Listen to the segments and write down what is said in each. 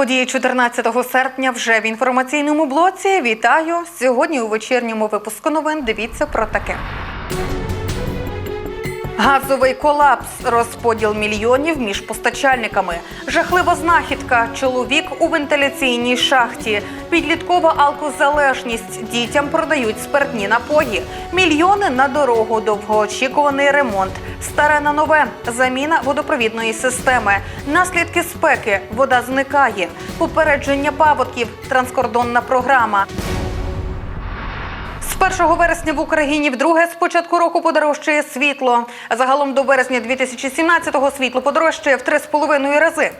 Події 14 серпня вже в інформаційному блоці. Вітаю! Сьогодні у вечірньому випуску новин дивіться про таке. Газовий колапс, розподіл мільйонів між постачальниками, жахлива знахідка, чоловік у вентиляційній шахті, підліткова алкозалежність, дітям продають спиртні напої, мільйони на дорогу, довгоочікуваний ремонт, старе на нове, заміна водопровідної системи, наслідки спеки, вода зникає, попередження паводків, транскордонна програма. З 1 вересня в Україні вдруге з початку року подорожчає світло. Загалом до березня 2017-го світло подорожчає в 3,5 рази.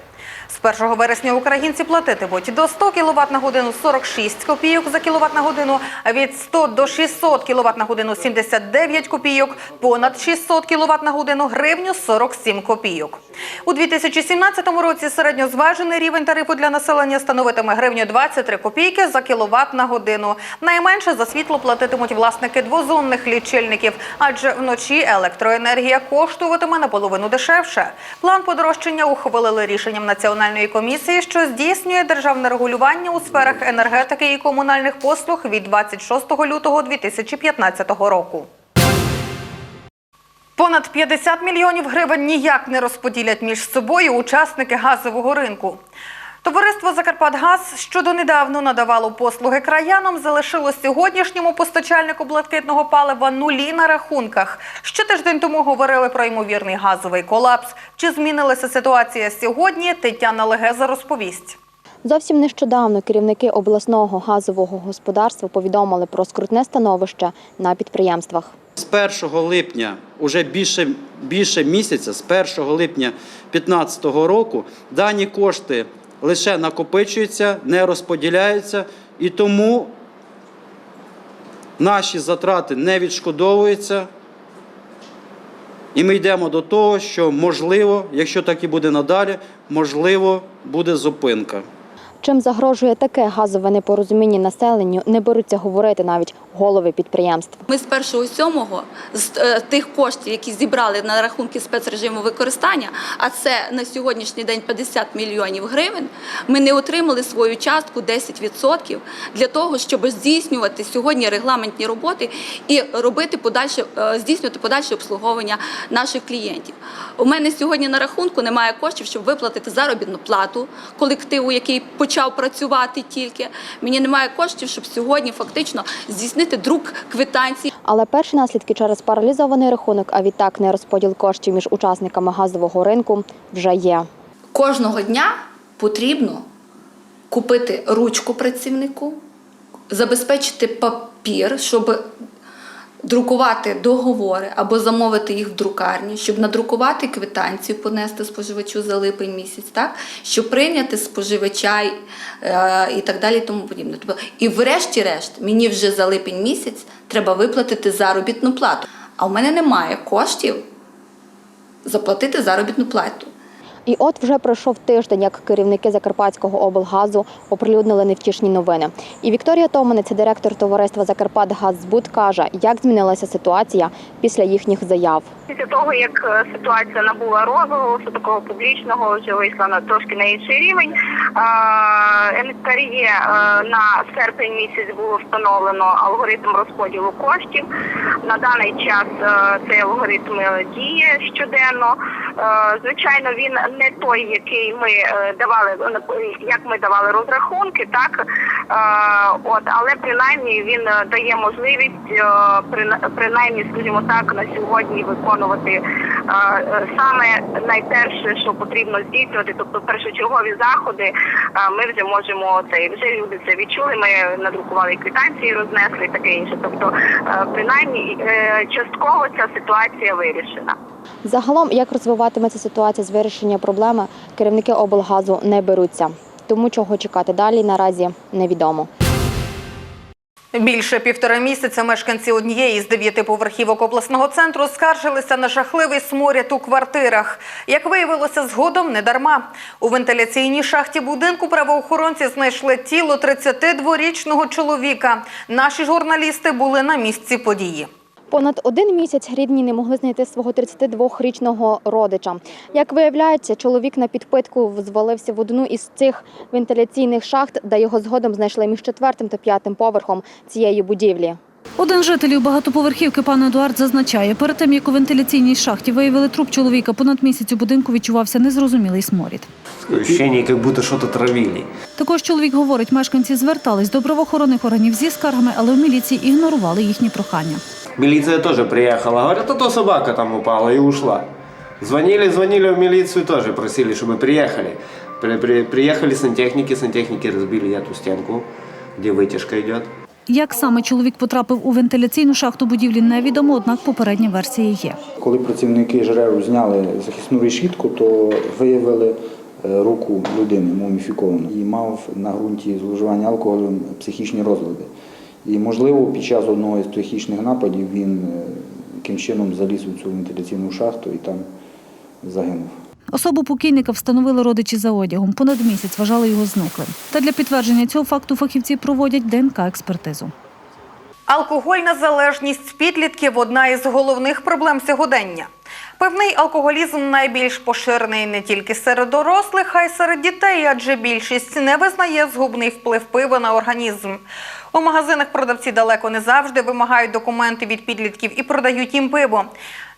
З 1 вересня українці платитимуть до 100 кВт на годину 46 копійок за кіловат на годину, від 100 до 600 кВт на годину 79 копійок, понад 600 кВт на годину гривню 47 копійок. У 2017 році середньозважений рівень тарифу для населення становитиме гривню 23 копійки за кіловат на годину. Найменше за світло платитимуть власники двозонних лічильників, адже вночі електроенергія коштуватиме наполовину дешевше. План подорожчання ухвалили рішенням національної комісії, що здійснює державне регулювання у сферах енергетики і комунальних послуг від 26 лютого 2015 року. Понад 50 мільйонів гривень ніяк не розподілять між собою учасники газового ринку. Товариство Закарпатгаз, що донедавно надавало послуги краянам, залишило сьогоднішньому постачальнику блакитного палива нулі на рахунках. Ще тиждень тому говорили про ймовірний газовий колапс. Чи змінилася ситуація сьогодні? Тетяна Легеза розповість. Зовсім нещодавно керівники обласного газового господарства повідомили про скрутне становище на підприємствах. З 1 липня, уже більше, більше місяця, з 1 липня 2015 року, дані кошти лише накопичуються, не розподіляються, і тому наші затрати не відшкодовуються. І ми йдемо до того, що можливо, якщо так і буде надалі, можливо, буде зупинка. Чим загрожує таке газове непорозуміння населенню, не беруться говорити навіть голови підприємств. Ми з 1.7 з е, тих коштів, які зібрали на рахунки спецрежиму використання, а це на сьогоднішній день 50 мільйонів гривень, ми не отримали свою частку 10% для того, щоб здійснювати сьогодні регламентні роботи і робити подальше, е, здійснювати подальше обслуговування наших клієнтів. У мене сьогодні на рахунку немає коштів, щоб виплатити заробітну плату колективу, який почав працювати тільки. Мені немає коштів, щоб сьогодні фактично здійснити друк квитанцій. Але перші наслідки через паралізований рахунок, а відтак не розподіл коштів між учасниками газового ринку вже є. Кожного дня потрібно купити ручку працівнику, забезпечити папір, щоб друкувати договори або замовити їх в друкарні, щоб надрукувати квитанцію, понести споживачу за липень місяць, так? щоб прийняти споживача е, і так далі. і Тому подібне. Тобто, і врешті-решт, мені вже за липень місяць треба виплатити заробітну плату. А в мене немає коштів заплатити заробітну плату. І от вже пройшов тиждень, як керівники Закарпатського облгазу оприлюднили невтішні новини. І Вікторія Томанець, директор товариства Закарпатгаззбуд, каже, як змінилася ситуація після їхніх заяв. Після того, як е, ситуація набула розголосу, такого публічного вже вийшла на трошки на інший рівень. НКРЄ е, на серпень місяць було встановлено алгоритм розподілу коштів. На даний час е, цей алгоритм діє щоденно. Звичайно, він не той, який ми е, давали, е, як ми давали розрахунки, так Е, от, але принаймні він дає можливість прина- принаймні, скажімо так, на сьогодні виконувати саме найперше, що потрібно здійснювати, тобто першочергові заходи. е, Ми вже можемо це вже люди це відчули. Ми надрукували квитанції, рознесли і таке інше. Тобто, е, принаймні, е, частково ця ситуація вирішена. Загалом, як розвиватиметься ситуація з вирішення проблеми, керівники облгазу не беруться. Тому чого чекати далі наразі невідомо. Більше півтора місяця мешканці однієї з дев'яти поверхівок обласного центру скаржилися на жахливий сморід у квартирах. Як виявилося згодом, не дарма. У вентиляційній шахті будинку правоохоронці знайшли тіло 32-річного чоловіка. Наші журналісти були на місці події. Понад один місяць рідні не могли знайти свого 32-річного родича. Як виявляється, чоловік на підпитку звалився в одну із цих вентиляційних шахт, де його згодом знайшли між четвертим та п'ятим поверхом цієї будівлі. Один з жителів багатоповерхівки пан Едуард зазначає, перед тим як у вентиляційній шахті виявили труп чоловіка, понад місяць у будинку відчувався незрозумілий сморід. Ощущение, как будто что-то травили. Також чоловік говорить, мешканці звертались до правоохоронних органів зі скаргами, але в міліції ігнорували їхні прохання. Милиция тоже приехала. Говорят, а то собака там упала и ушла. Звонили, звонили в милицию тоже, просили, чтобы приехали. При- при- приехали сантехники, сантехники разбили эту стенку, где вытяжка идет. Як саме чоловік потрапив у вентиляційну шахту будівлі, невідомо, однак попередня версія є. Коли працівники ЖРЕВ зняли захисну решітку, то виявили е, руку людини муміфіковану і мав на ґрунті зловживання алкоголем психічні розлади. І, можливо, під час одного з психічних нападів він е, чином заліз у цю вентиляційну шахту і там загинув. Особу покійника встановили родичі за одягом. Понад місяць вважали його зниклим. Та для підтвердження цього факту фахівці проводять ДНК-експертизу. Алкогольна залежність підлітків одна із головних проблем сьогодення. Певний алкоголізм найбільш поширений не тільки серед дорослих, а й серед дітей, адже більшість не визнає згубний вплив пива на організм. У магазинах продавці далеко не завжди вимагають документи від підлітків і продають їм пиво.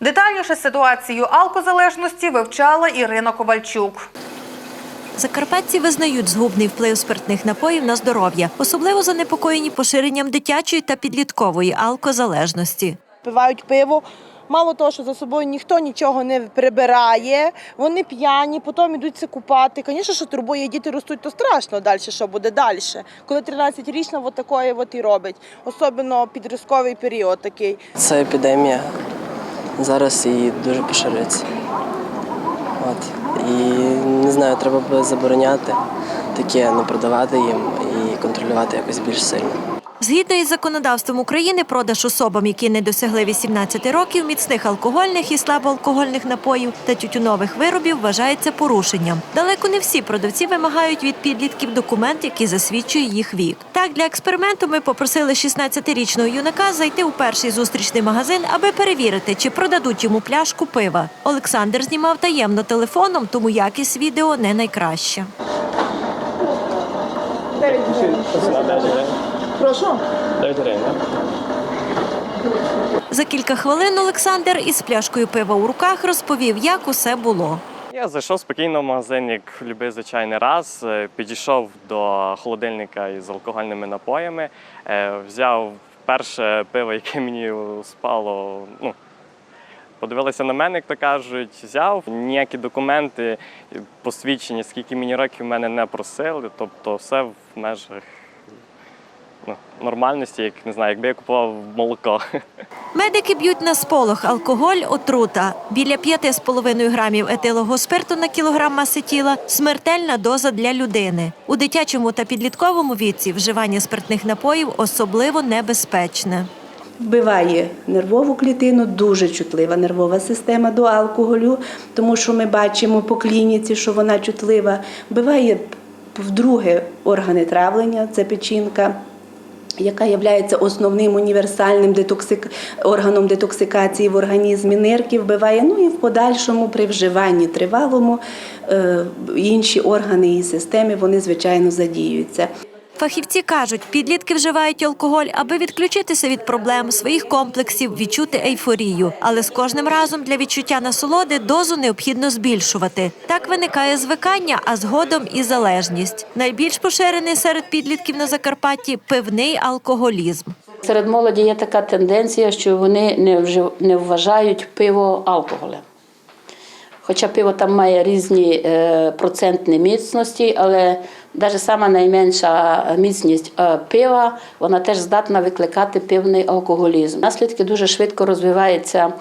Детальніше ситуацію алкозалежності вивчала Ірина Ковальчук. Закарпатці визнають згубний вплив спиртних напоїв на здоров'я, особливо занепокоєні поширенням дитячої та підліткової алкозалежності. пивають пиво. Мало того, що за собою ніхто нічого не прибирає, вони п'яні, потім йдуть це купати. Звісно, що турбує діти ростуть, то страшно далі, що буде далі. Коли 13-річна от такої от і робить, особливо підростковий період такий. Це епідемія. Зараз і дуже поширюється. От. І не знаю, треба б забороняти таке, не продавати їм і контролювати якось більш сильно. Згідно із законодавством України, продаж особам, які не досягли 18 років, міцних алкогольних і слабоалкогольних напоїв та тютюнових виробів вважається порушенням. Далеко не всі продавці вимагають від підлітків документ, який засвідчує їх вік. Так, для експерименту ми попросили 16-річного юнака зайти у перший зустрічний магазин, аби перевірити, чи продадуть йому пляшку пива. Олександр знімав таємно телефоном, тому якість відео не найкраща. За кілька хвилин Олександр із пляшкою пива у руках розповів, як усе було. Я зайшов спокійно в магазин, як любий звичайний раз. Е, Підійшов до холодильника із алкогольними напоями, е, взяв перше пиво, яке мені спало. Ну, подивилися на мене, як то кажуть, взяв. Ніякі документи, посвідчення, скільки мені років мене не просили. Тобто все в межах ну, нормальності, як не знаю, якби я купував молоко. Медики б'ють на сполох алкоголь, отрута. Біля 5,5 грамів етилового спирту на кілограм маси тіла – смертельна доза для людини. У дитячому та підлітковому віці вживання спиртних напоїв особливо небезпечне. Вбиває нервову клітину, дуже чутлива нервова система до алкоголю, тому що ми бачимо по клініці, що вона чутлива. Вбиває вдруге органи травлення, це печінка. Яка є основним універсальним детоксик... органом детоксикації в організмі нирки вбиває, ну і в подальшому при вживанні тривалому е, інші органи і системи вони звичайно задіюються. Фахівці кажуть, підлітки вживають алкоголь, аби відключитися від проблем, своїх комплексів, відчути ейфорію. Але з кожним разом для відчуття насолоди дозу необхідно збільшувати. Так виникає звикання, а згодом і залежність. Найбільш поширений серед підлітків на Закарпатті пивний алкоголізм. Серед молоді є така тенденція, що вони не, вжив, не вважають пиво алкоголем. Хоча пиво там має різні е, процентні міцності, але навіть сама найменша міцність е, пива, вона теж здатна викликати пивний алкоголізм. Наслідки дуже швидко розвивається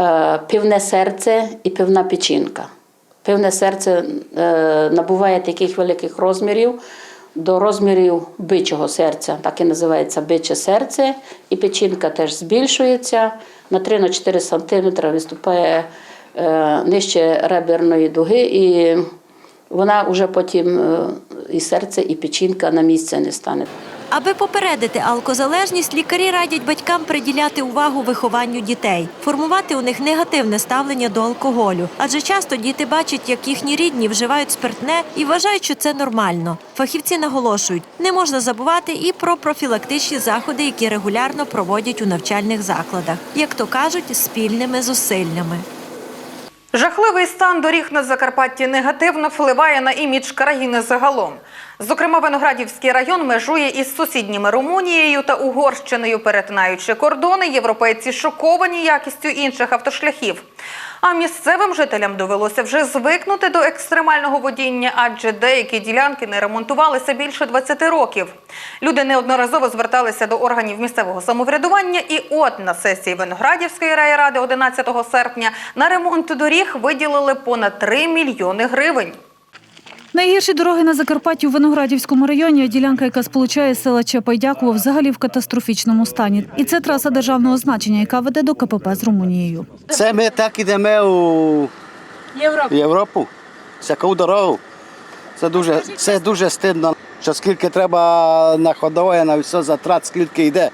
е, пивне серце і пивна печінка. Пивне серце е, набуває таких великих розмірів до розмірів бичого серця, так і називається биче серце, і печінка теж збільшується на 3-4 см виступає нижче реберної дуги, і вона вже потім е, і серце, і печінка на місце не стане. Аби попередити алкозалежність, лікарі радять батькам приділяти увагу вихованню дітей, формувати у них негативне ставлення до алкоголю. Адже часто діти бачать, як їхні рідні вживають спиртне і вважають, що це нормально. Фахівці наголошують, не можна забувати і про профілактичні заходи, які регулярно проводять у навчальних закладах, як то кажуть, спільними зусиллями. Жахливий стан доріг на Закарпатті негативно впливає на імідж країни загалом. Зокрема, Виноградівський район межує із сусідніми Румунією та Угорщиною. Перетинаючи кордони, європейці шоковані якістю інших автошляхів. А місцевим жителям довелося вже звикнути до екстремального водіння, адже деякі ділянки не ремонтувалися більше 20 років. Люди неодноразово зверталися до органів місцевого самоврядування, і от на сесії Виноградівської райради 11 серпня на ремонт доріг виділили понад 3 мільйони гривень. Найгірші дороги на Закарпатті у Виноградівському районі, ділянка, яка сполучає села Чапайдяково, взагалі в катастрофічному стані. І це траса державного значення, яка веде до КПП з Румунією. Це ми так ідемо у Європу. Європу. Всяку дорогу. Це дуже, це дуже стидно, що скільки треба на ходове, на все затрат, скільки йде.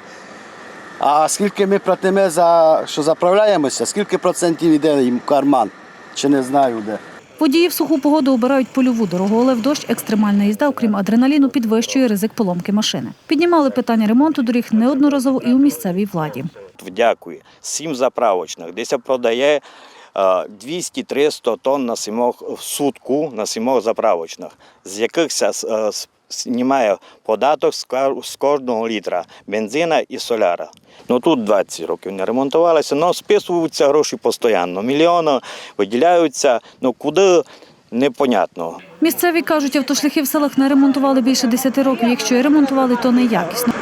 А скільки ми платимо за що заправляємося, скільки процентів йде їм в карман, чи не знаю де. Водії в суху погоду обирають польову дорогу, але в дощ екстремальна їзда, окрім адреналіну, підвищує ризик поломки машини. Піднімали питання ремонту доріг неодноразово і у місцевій владі. Дякую. Сім заправочних. Десь продає е, 200-300 тонн на сімох в сутку на сімох заправочних, з яких е, знімає податок з кожного літра бензина і соляра. Ну тут 20 років не ремонтувалося, але списуються гроші постійно. Мільйони виділяються, ну куди непонятно. Місцеві кажуть, автошляхи в селах не ремонтували більше 10 років. Якщо і ремонтували, то неякісно.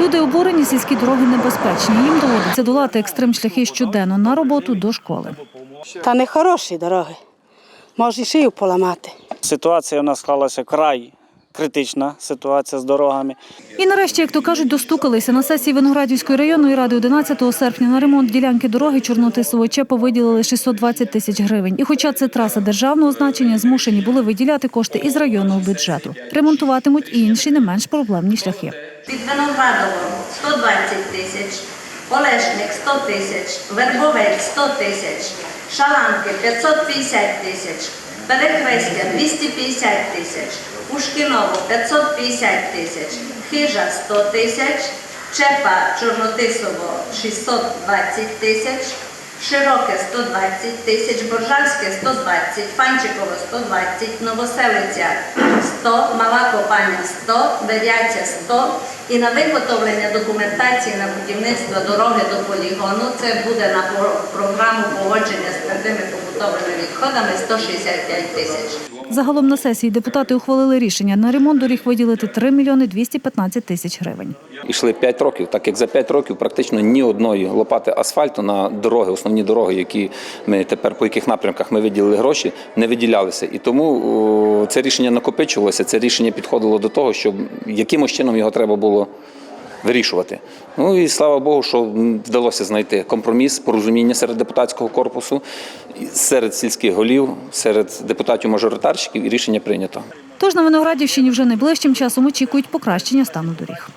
Люди обурені, сільські дороги небезпечні. Їм доводиться долати екстрем шляхи щоденно на роботу до школи. Та не хороші дороги. Може, і шию поламати. Ситуація у нас склалася край критична ситуація з дорогами. І нарешті, як то кажуть, достукалися на сесії Виноградівської районної ради 11 серпня на ремонт ділянки дороги Чорнотисово Чепа виділили 620 тисяч гривень. І хоча це траса державного значення, змушені були виділяти кошти із районного бюджету. Ремонтуватимуть і інші не менш проблемні шляхи. Під Виноградовом 120 тисяч, Олешник 100 тисяч, Вербовець 100 тисяч, Шаланки 550 тисяч, Перехрестя 250 тисяч, Ушкіново 550 тисяч, Хижа 100 тисяч, Чепа Чорнотисово 620 тисяч, Широке 120 тисяч, Боржальське 120, Фанчиково 120, Новоселиця 100, Мала Копаня 100, Бев'яця 100. І на виготовлення документації на будівництво дороги до полігону це буде на програму погодження з твердими побутовими відходами 165 тисяч. Загалом на сесії депутати ухвалили рішення на ремонт доріг виділити 3 мільйони 215 тисяч гривень. Ішли 5 років, так як за 5 років практично ні одної лопати асфальту на дороги, основні дороги, які ми тепер по яких напрямках ми виділили гроші, не виділялися. І тому о, це рішення накопичувалося, це рішення підходило до того, щоб якимось чином його треба було вирішувати. Ну і слава Богу, що вдалося знайти компроміс, порозуміння серед депутатського корпусу, серед сільських голів, серед депутатів-мажоритарщиків, і рішення прийнято. Тож на Виноградівщині вже найближчим часом очікують покращення стану доріг.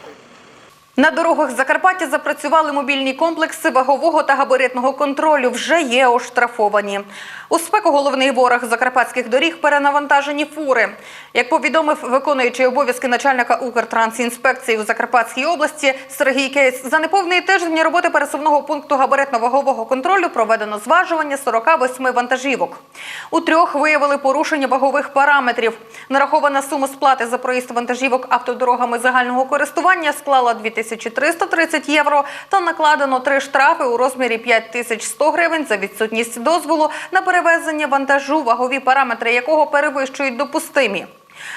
На дорогах Закарпаття запрацювали мобільні комплекси вагового та габаритного контролю. Вже є оштрафовані. У спеку головний ворог закарпатських доріг перенавантажені фури. Як повідомив виконуючий обов'язки начальника Укртрансінспекції у Закарпатській області Сергій Кейс, за неповний тиждень роботи пересувного пункту габаритно-вагового контролю проведено зважування 48 вантажівок. У трьох виявили порушення вагових параметрів. Нарахована сума сплати за проїзд вантажівок автодорогами загального користування склала 2330 євро та накладено три штрафи у розмірі 5100 гривень за відсутність дозволу на перевезення вантажу, вагові параметри якого перевищують допустимі.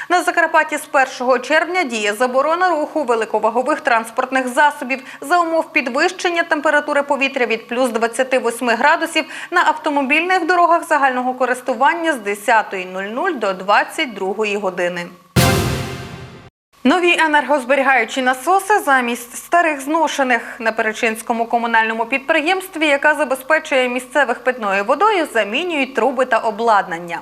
На Закарпатті з 1 червня діє заборона руху великовагових транспортних засобів за умов підвищення температури повітря від плюс 28 градусів на автомобільних дорогах загального користування з 10.00 до 22 години. Нові енергозберігаючі насоси замість старих зношених на Перечинському комунальному підприємстві, яка забезпечує місцевих питною водою, замінюють труби та обладнання.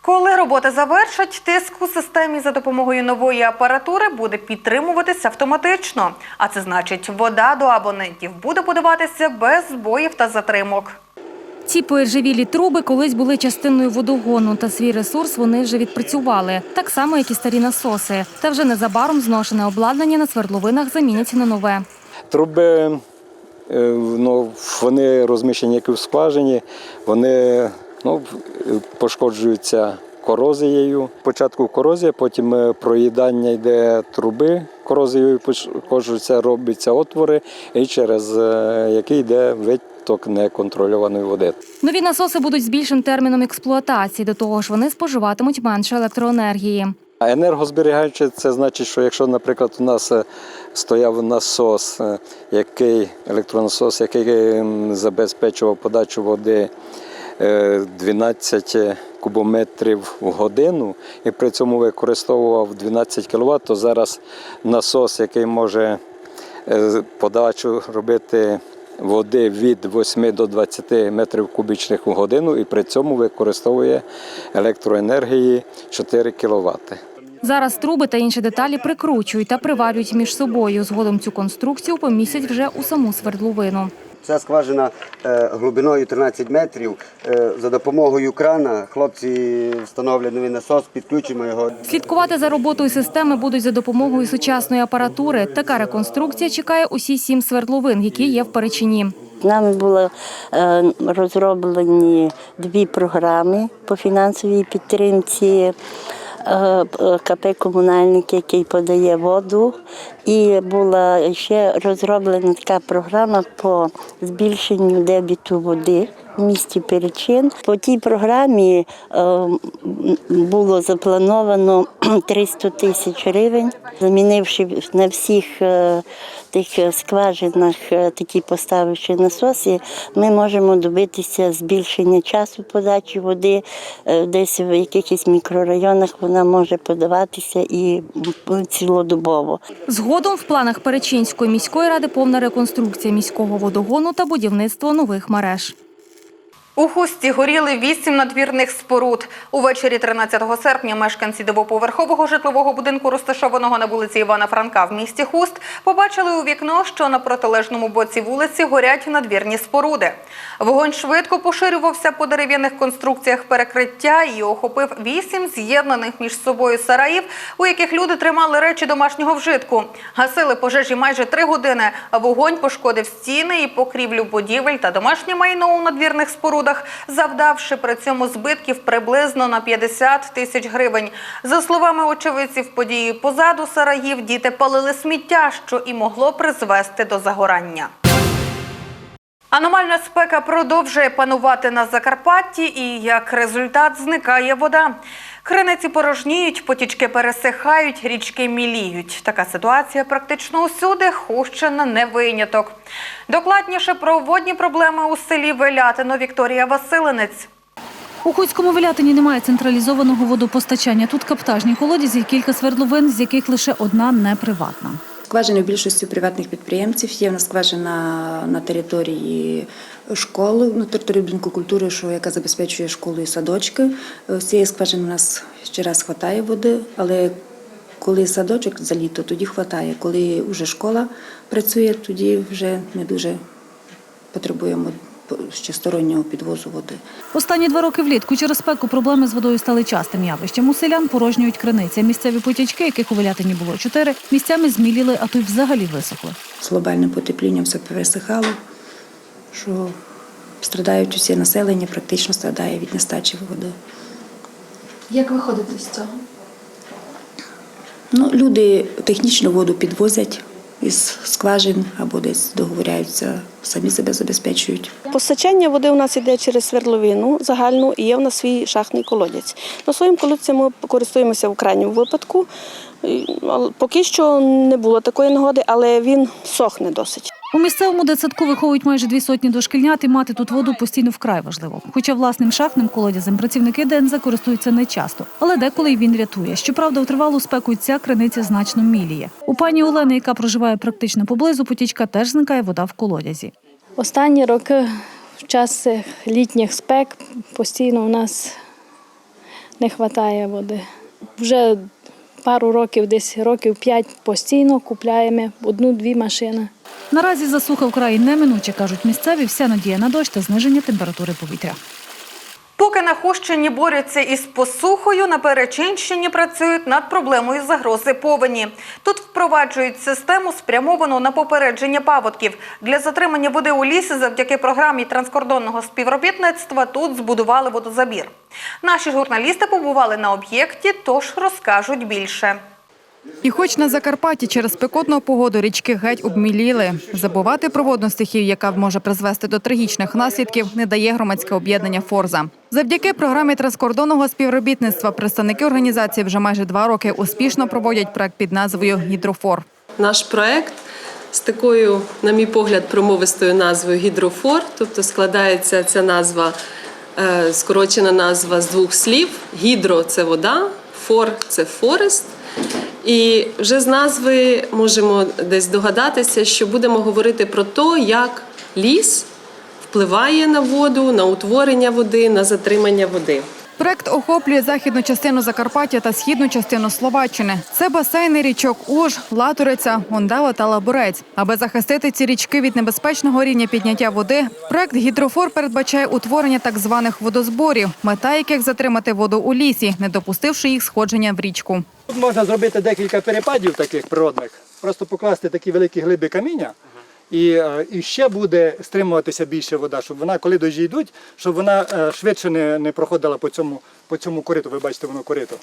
Коли роботи завершать, тиск у системі за допомогою нової апаратури буде підтримуватися автоматично. А це значить, вода до абонентів буде подаватися без збоїв та затримок. Ці поіржавілі труби колись були частиною водогону, та свій ресурс вони вже відпрацювали, так само, як і старі насоси. Та вже незабаром зношене обладнання на свердловинах заміняться на нове. Труби е, ну, вони розміщені як і в скважині, вони ну, пошкоджуються корозією. Спочатку корозія, потім е, проїдання йде труби, корозією пошкоджуються, робляться отвори, і через е, який йде виток неконтрольованої води. Нові насоси будуть з більшим терміном експлуатації. До того ж, вони споживатимуть менше електроенергії. А енергозберігаюче це значить, що якщо, наприклад, у нас е, стояв насос, е, який електронасос, який ем, забезпечував подачу води е, 12 кубометрів в годину, і при цьому використовував 12 кВт, то зараз насос, який може е, подачу робити води від 8 до 20 метрів кубічних у годину, і при цьому використовує електроенергії 4 кВт. Зараз труби та інші деталі прикручують та приварюють між собою. Згодом цю конструкцію помістять вже у саму свердловину. Ця скважина е, глибиною 13 метрів. Е, За допомогою крана хлопці встановлять новий насос, підключимо його. Слідкувати за роботою системи будуть за допомогою сучасної апаратури. Така реконструкція чекає усі сім свердловин, які є в Перечині. Нами були е, розроблені дві програми по фінансовій підтримці. Е, КП комунальник, який подає воду, і була ще розроблена така програма по збільшенню дебіту води місті Перечин. По тій програмі е, було заплановано 300 тисяч гривень, замінивши на всіх е, тих скважинах е, такі поставивши насоси, ми можемо добитися збільшення часу подачі води. Десь в якихось мікрорайонах вона може подаватися і цілодобово. Згодом в планах Перечинської міської ради повна реконструкція міського водогону та будівництво нових мереж. У хусті горіли вісім надвірних споруд. Увечері 13 серпня мешканці двоповерхового житлового будинку, розташованого на вулиці Івана Франка в місті Хуст, побачили у вікно, що на протилежному боці вулиці горять надвірні споруди. Вогонь швидко поширювався по дерев'яних конструкціях перекриття і охопив вісім з'єднаних між собою сараїв, у яких люди тримали речі домашнього вжитку. Гасили пожежі майже три години. а Вогонь пошкодив стіни і покрівлю будівель та домашнє майно у надвірних спорудах, завдавши при цьому збитків приблизно на 50 тисяч гривень. За словами очевидців події позаду сараїв, діти палили сміття, що і могло призвести до загорання. Аномальна спека продовжує панувати на Закарпатті і як результат зникає вода. Криниці порожніють, потічки пересихають, річки міліють. Така ситуація практично усюди, Хущина не виняток. Докладніше про водні проблеми у селі Велятино Вікторія Василинець. У Хуцькому Велятині немає централізованого водопостачання. Тут каптажні колодязі, і кілька свердловин, з яких лише одна не приватна. Скважини в більшості приватних підприємців. Є в нас скважина на території школи, на території будинку культури, що яка забезпечує школу і садочки. З цієї скважини у нас ще раз вистачає води, але коли садочок за літо, тоді вистачає. Коли вже школа працює, тоді вже не дуже потребуємо ще стороннього підвозу води. Останні два роки влітку через спеку проблеми з водою стали частим явищем. У селян порожнюють криниці. Місцеві потічки, яких у Велятині було чотири, місцями зміліли, а то й взагалі висохли. З глобальним потеплінням все пересихало, що страдають усі населення, практично страдає від нестачі води. Як виходити з цього? Ну, люди технічну воду підвозять із скважин або десь договоряються, самі себе забезпечують. Постачання води у нас йде через свердловину загальну і є в нас свій шахтний колодязь. На своєму колодці ми користуємося в крайньому випадку. І, Поки що не було такої нагоди, але він сохне досить. У місцевому дитсадку виховують майже дві сотні дошкільнят і мати тут воду постійно вкрай важливо. Хоча власним шахтним колодязем працівники ДНЗ користуються не часто, але деколи й він рятує. Щоправда, у тривалу спеку ця криниця значно міліє. У пані Олени, яка проживає практично поблизу потічка, теж зникає вода в колодязі. Останні роки в час літніх спек постійно у нас не вистачає води. Вже пару років, десь років п'ять постійно купляємо одну-дві машини. Наразі засуха вкрай неминуче, кажуть місцеві, вся надія на дощ та зниження температури повітря. Поки на Хущині борються із посухою, на Перечинщині працюють над проблемою загрози повені. Тут впроваджують систему, спрямовану на попередження паводків. Для затримання води у лісі завдяки програмі транскордонного співробітництва тут збудували водозабір. Наші журналісти побували на об'єкті, тож розкажуть більше. І хоч на Закарпатті через спекотну погоду річки геть обміліли. Забувати про водну стихію, яка може призвести до трагічних наслідків, не дає громадське об'єднання Форза. Завдяки програмі транскордонного співробітництва представники організації вже майже два роки успішно проводять проект під назвою Гідрофор. Наш проект з такою, на мій погляд, промовистою назвою Гідрофор, тобто складається ця назва, е, скорочена назва з двох слів: гідро це вода, фор це форест. І вже з назви можемо десь догадатися, що будемо говорити про те, як ліс впливає на воду, на утворення води, на затримання води. Проект охоплює західну частину Закарпаття та східну частину Словаччини. Це басейни річок Уж, Латориця, Гондава та Лаборець. Аби захистити ці річки від небезпечного рівня підняття води, проект Гідрофор передбачає утворення так званих водозборів, мета яких затримати воду у лісі, не допустивши їх сходження в річку. Тут можна зробити декілька перепадів таких природних, просто покласти такі великі глиби каміння, і, е, і ще буде стримуватися більше вода, щоб вона, коли дожі йдуть, щоб вона е, швидше не, не проходила по цьому, по цьому кориту. Ви бачите, воно корито.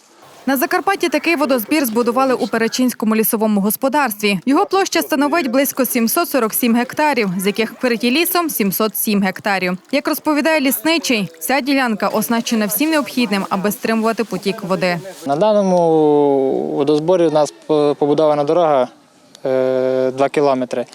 На Закарпатті такий водозбір збудували у Перечинському лісовому господарстві. Його площа становить близько 747 гектарів, з яких вкриті лісом 707 гектарів. Як розповідає лісничий, ця ділянка оснащена всім необхідним, аби стримувати потік води. На даному водозборі у нас побудована дорога 2 кілометри.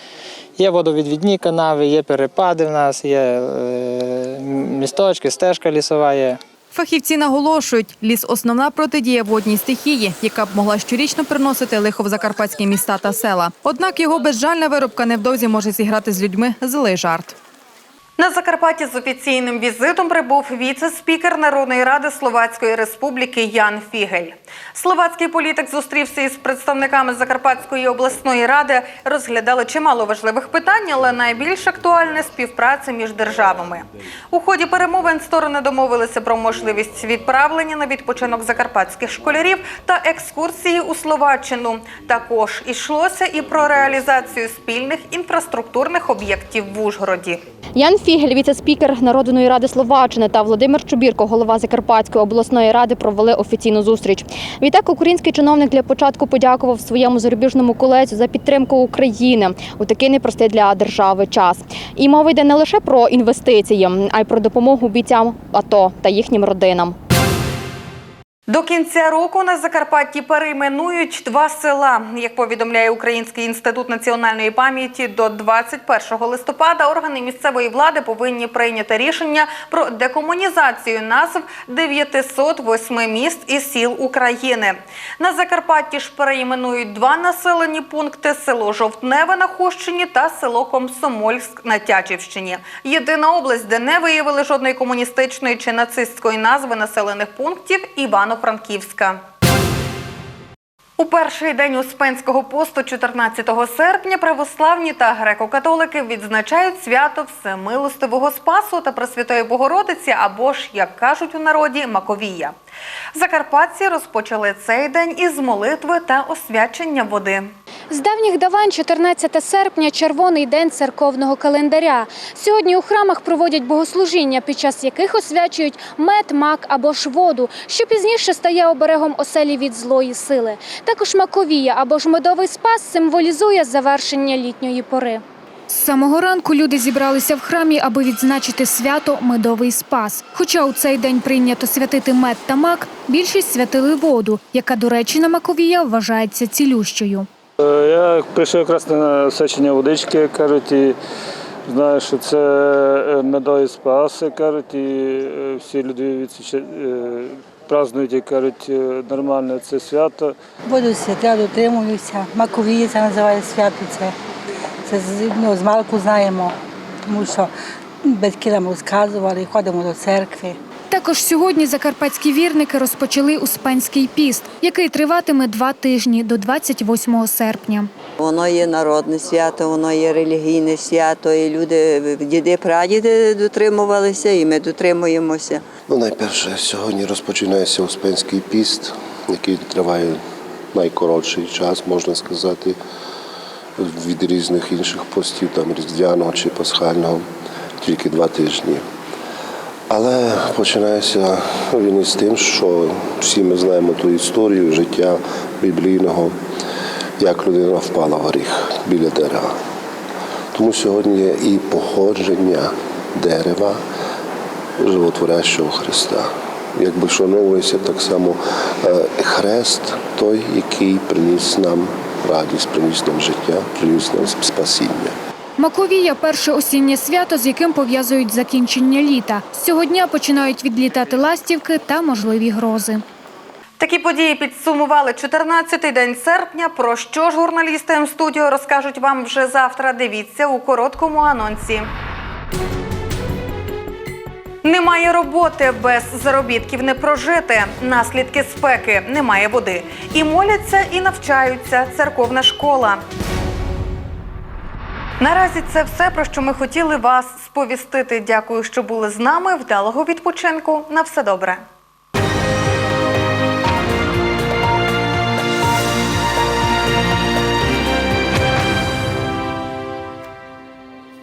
Є водовідвідні канави, є перепади в нас, є е, місточки, стежка лісова є. Фахівці наголошують, ліс основна протидія водній стихії, яка б могла щорічно приносити лихо в закарпатські міста та села. Однак його безжальна виробка невдовзі може зіграти з людьми злий жарт. На Закарпатті з офіційним візитом прибув віце-спікер Народної ради Словацької Республіки Ян Фігель. Словацький політик зустрівся із представниками Закарпатської обласної ради, розглядали чимало важливих питань, але найбільш актуальне співпраця між державами. У ході перемовин сторони домовилися про можливість відправлення на відпочинок закарпатських школярів та екскурсії у Словаччину. Також йшлося і про реалізацію спільних інфраструктурних об'єктів в Ужгороді. Ян Фігель, віце-спікер Народної ради Словаччини та Володимир Чубірко, голова Закарпатської обласної ради, провели офіційну зустріч. Відтак, український чиновник для початку подякував своєму зарубіжному колезі за підтримку України у такий непростий для держави час. І мова йде не лише про інвестиції, а й про допомогу бійцям АТО та їхнім родинам. До кінця року на Закарпатті перейменують два села. Як повідомляє Український інститут національної пам'яті, до 21 листопада органи місцевої влади повинні прийняти рішення про декомунізацію назв 908 міст і сіл України. На Закарпатті ж перейменують два населені пункти: село Жовтневе на Хущині та село Комсомольськ на Тячівщині. Єдина область, де не виявили жодної комуністичної чи нацистської назви населених пунктів Івано-Франківська. У перший день Успенського посту 14 серпня православні та греко-католики відзначають свято Всемилостивого Спасу та Пресвятої Богородиці або ж, як кажуть у народі, Маковія. Закарпатці розпочали цей день із молитви та освячення води. З давніх давань 14 серпня – червоний день церковного календаря. Сьогодні у храмах проводять богослужіння, під час яких освячують мед, мак або ж воду, що пізніше стає оберегом оселі від злої сили. Також маковія або ж медовий спас символізує завершення літньої пори. З самого ранку люди зібралися в храмі, аби відзначити свято Медовий Спас. Хоча у цей день прийнято святити мед та мак, більшість святили воду, яка, до речі, на Маковія вважається цілющою. Е, Я прийшов якраз на освячення водички, кажуть, і знаю, що це е, медовий спас, кажуть, і е, всі люди празднують і кажуть, е, нормально це свято. Буду свята, дотримуюся. Маковії це називає свято. Це, це ну, з малку знаємо, тому що батьки нам розказували, ходимо до церкви. Також сьогодні закарпатські вірники розпочали Успенський піст, який триватиме два тижні до 28 серпня. Воно є народне свято, воно є релігійне свято, і люди, діди, прадіди дотримувалися, і ми дотримуємося. Ну, найперше, сьогодні розпочинається Успенський піст, який триває найкоротший час, можна сказати, від різних інших постів, там різдвяного чи пасхального, тільки два тижні. Але починається він із тим, що всі ми знаємо ту історію життя біблійного, як людина впала в гріх біля дерева. Тому сьогодні є і походження дерева животворящого Христа. Якби вшановується так само е, хрест, той, який приніс нам радість, приніс нам життя, приніс нам спасіння. Маковія перше осіннє свято, з яким пов'язують закінчення літа. З цього дня починають відлітати ластівки та можливі грози. Такі події підсумували 14-й день серпня. Про що ж журналісти М-студіо розкажуть вам вже завтра. Дивіться у короткому анонсі. Немає роботи без заробітків не прожити. Наслідки спеки немає води. І моляться, і навчаються. Церковна школа. Наразі це все, про що ми хотіли вас сповістити. Дякую, що були з нами. Вдалого відпочинку. На все добре.